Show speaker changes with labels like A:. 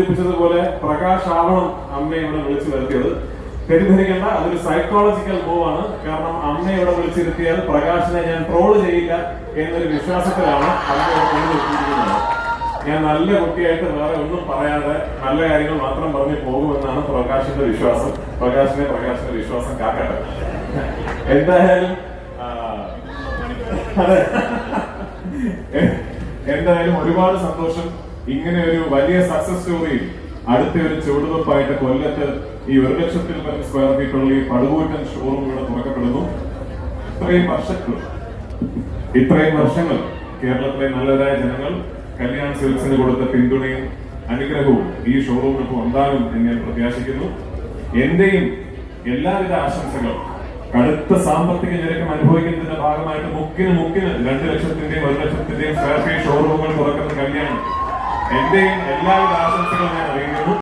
A: സൂചിപ്പിച്ചതുപോലെ പ്രകാശ് ആവണം അമ്മയെ ഇവിടെ വിളിച്ചു വരുത്തിയത്. തെറ്റിദ്ധരിക്കേണ്ട അതൊരു സൈക്കോളജിക്കൽ മൂവ് ആണ്. കാരണം അമ്മയെ ഇവിടെ വിളിച്ചിരുത്തിയാൽ പ്രകാശിനെ ഞാൻ ട്രോൾ ചെയ്യില്ല എന്നൊരു വിശ്വാസത്തിലാണ് അമ്മ ഞാൻ നല്ല കുട്ടിയായിട്ട് വേറെ ഒന്നും പറയാതെ നല്ല കാര്യങ്ങൾ മാത്രം പറഞ്ഞു പോകുമെന്നാണ് പ്രകാശിന്റെ വിശ്വാസം. പ്രകാശിനെ പ്രകാശിന്റെ വിശ്വാസം കാക്കട്ടെ. എന്തായാലും എന്തായാലും ഒരുപാട് സന്തോഷം. ഇങ്ങനെ ഒരു വലിയ സക്സസ് സ്റ്റോറിയിൽ അടുത്ത ഒരു ചുവടുവെപ്പായിട്ട് കൊല്ലത്ത് ഈ ഒരു ലക്ഷത്തിൽ പരം സ്ക്വയർ ഫീറ്റുള്ള ഈ പടുകൂറ്റൻ ഷോറൂം ഇവിടെ തുറക്കപ്പെടുന്നു. ഇത്രയും വർഷങ്ങൾ ഇത്രയും വർഷങ്ങൾ കേരളത്തിലെ നല്ലതായ ജനങ്ങൾ കല്യാൺ സിൽക്സിന് കൊടുത്ത പിന്തുണയും അനുഗ്രഹവും ഈ ഷോറൂമിനൊപ്പം ഉണ്ടാകും എന്ന് ഞാൻ പ്രത്യാശിക്കുന്നു. എന്റെയും എല്ലാവിധ ആശംസകളും കടുത്ത സാമ്പത്തിക ഞെരുക്കം അനുഭവിക്കുന്നതിന്റെ ഭാഗമായിട്ട് മുക്കിന് മുക്കിന് രണ്ട് ലക്ഷത്തിന്റെയും ഒരു ലക്ഷത്തിന്റെയും സ്ക്വയർ ഫീറ്റ് ഷോറൂമുകൾ തുറക്കുന്ന കല്യാണം എന്റെയും എല്ലാവിധ ആശംസകളും ഞാൻ അറിയിക്കുന്നു.